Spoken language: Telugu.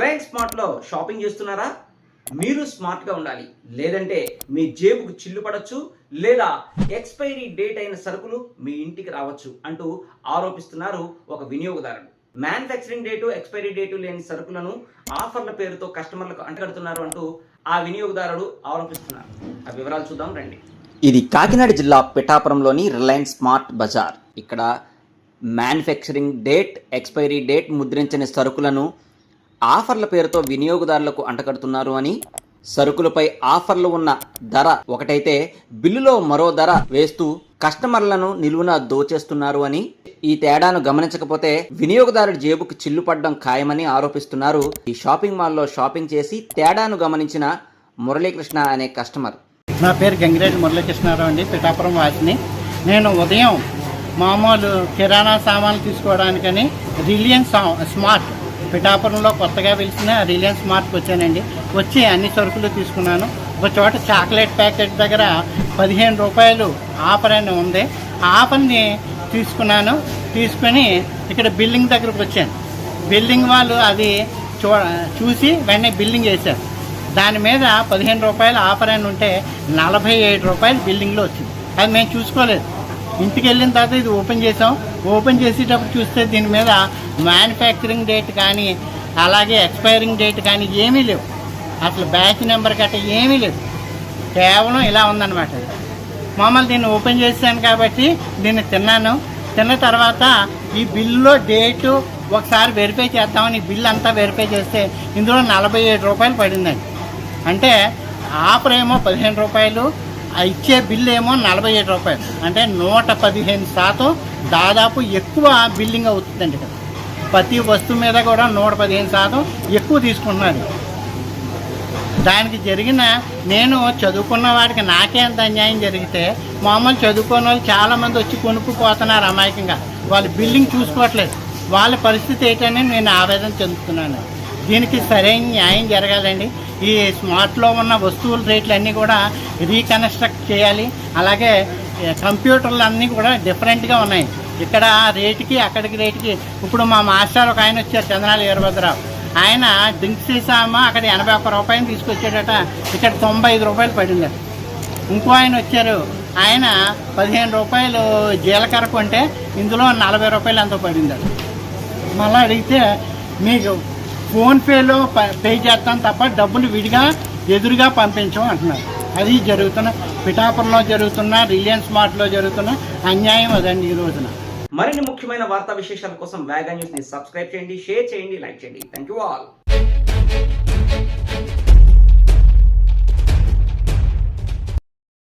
రిలయన్స్ స్మార్ట్లో షాపింగ్ చేస్తున్నారా? మీరు స్మార్ట్గా ఉండాలి. లేదంటే మీ జేబుకు చిల్లు పడచ్చు లేదా ఎక్స్పైరీ డేట్ అయిన సరుకులు మీ ఇంటికి రావచ్చు అంటూ ఆరోపిస్తున్నారు ఒక వినియోగదారుడు మ్యానుఫ్యాక్చరింగ్ డేటు ఎక్స్పైరీ డేటు లేని సరుకులను ఆఫర్ల పేరుతో కస్టమర్లకు అంటగడుతున్నారు అంటూ ఆ వినియోగదారుడు ఆరోపిస్తున్నారు. ఆ వివరాలు చూద్దాం రండి. ఇది కాకినాడ జిల్లా పిఠాపురంలోని రిలయన్స్ స్మార్ట్ బజార్ ఇక్కడ మ్యానుఫ్యాక్చరింగ్ డేట్ ఎక్స్పైరీ డేట్ ముద్రించని సరుకులను ఆఫర్ల పేరుతో వినియోగదారులకు అంటగడుతున్నారు అని సరుకులపై ఆఫర్లు ఉన్న ధర ఒకటైతే బిల్లులో మరో ధర వేస్తూ కస్టమర్లను నిలువున దోచేస్తున్నారు అని ఈ తేడాను గమనించకపోతే వినియోగదారుడి జేబుకు చిల్లు పడ్డం ఖాయమని ఆరోపిస్తున్నారు. ఈ షాపింగ్ మాల్లో షాపింగ్ చేసి తేడాను గమనించిన మురళీకృష్ణ అనే కస్టమర్. నా పేరు గంగిరెడ్డి మురళీకృష్ణారావు అండి పిఠాపురం వాసిని. నేను ఉదయం మామూలు కిరాణా సామాన్లు తీసుకోవడానికని రిలయన్స్ స్మార్ట్ పిఠాపురంలో కొత్తగా వెలిసిన రిలయన్స్ మార్ట్కి వచ్చానండి. వచ్చి అన్ని సరుకులు తీసుకున్నాను. ఒక చోట చాక్లెట్ ప్యాకెట్ దగ్గర పదిహేను రూపాయలు ఆఫర్ అని ఉంది. ఆఫర్ని తీసుకున్నాను. తీసుకొని ఇక్కడ బిల్లింగ్ దగ్గరకు వచ్చాను. బిల్లింగ్ వాళ్ళు అది చూ చూసి వెంటనే బిల్లింగ్ వేశారు దాని మీద పదిహేను రూపాయలు ఆఫర్ అని ఉంటే నలభై ఏడు రూపాయలు బిల్డింగ్లో వచ్చింది. అది మేము చూసుకోలేదు. ఇంటికి వెళ్ళిన తర్వాత ఇది ఓపెన్ చేసాం. ఓపెన్ చేసేటప్పుడు చూస్తే దీని మీద మ్యానుఫ్యాక్చరింగ్ డేట్ కానీ అలాగే ఎక్స్పైరింగ్ డేట్ కానీ ఏమీ లేవు. అసలు బ్యాచ్ నెంబర్ గట్రా ఏమీ లేదు కేవలం ఇలా ఉందన్నమాట మామూలు దీన్ని ఓపెన్ చేశాను కాబట్టి దీన్ని తిన్నాను. తిన్న తర్వాత ఈ బిల్లులో డేటు ఒకసారి వెరిఫై చేద్దామని బిల్ అంతా వెరిఫై చేస్తే ఇందులో నలభై ఏడు రూపాయలు పడిందండి. అంటే ఆఫర్ ఏమో పదిహేను రూపాయలు ఇచ్చే బిల్లు ఏమో నలభై ఏడు రూపాయలు. అంటే నూట పదిహేను శాతం దాదాపు ఎక్కువ బిల్లింగ్ అవుతుందండి ఇక్కడ. ప్రతి వస్తువు మీద కూడా నూట పదిహేను శాతం ఎక్కువ తీసుకుంటున్నారు. దానికి జరిగిన నేను చదువుకున్న వాడికి నాకే ఎంత అన్యాయం జరిగితే మామూలు చదువుకున్న వాళ్ళు చాలామంది వచ్చి కొనుక్కుపోతున్నారు అమాయకంగా. వాళ్ళు బిల్లింగ్ చూసుకోవట్లేదు. వాళ్ళ పరిస్థితి ఏంటని నేను ఆవేదన చెందుతున్నాను. దీనికి సరైన న్యాయం జరగాలండి. ఈ స్మార్ట్లో ఉన్న వస్తువుల రేట్లు అన్నీ కూడా రీకన్స్ట్రక్ట్ చేయాలి. అలాగే కంప్యూటర్లు అన్నీ కూడా డిఫరెంట్గా ఉన్నాయి. ఇక్కడ రేటుకి అక్కడికి రేటుకి. ఇప్పుడు మా మాస్టర్ ఒక ఆయన వచ్చారు చంద్రాల వీరభద్రరావు. ఆయన డ్రింక్స్ చేసామా అక్కడ ఎనభై ఒక్క రూపాయలు తీసుకొచ్చాడట. ఇక్కడ తొంభై ఐదు రూపాయలు పడింది. ఇంకో ఆయన వచ్చారు. ఆయన పదిహేను రూపాయలు జీలకర్ర కొంటే ఇందులో నలభై రూపాయలు ఎంతో పడిందట. మళ్ళీ అడిగితే మీకు ఫోన్పేలో పే చేస్తాం తప్ప డబ్బులు విడిగా ఎదురుగా పంపించం అంటున్నారు. అది జరుగుతున్న పిఠాపురంలో జరుగుతున్న రిలయన్స్ మార్ట్లో జరుగుతున్న అన్యాయం అదండి ఈ రోజున. మరిన్ని ముఖ్యమైన వార్తా విశేషాల కోసం వేగా న్యూస్ని సబ్స్క్రైబ్ చేయండి షేర్ చేయండి లైక్ చేయండి. Thank you all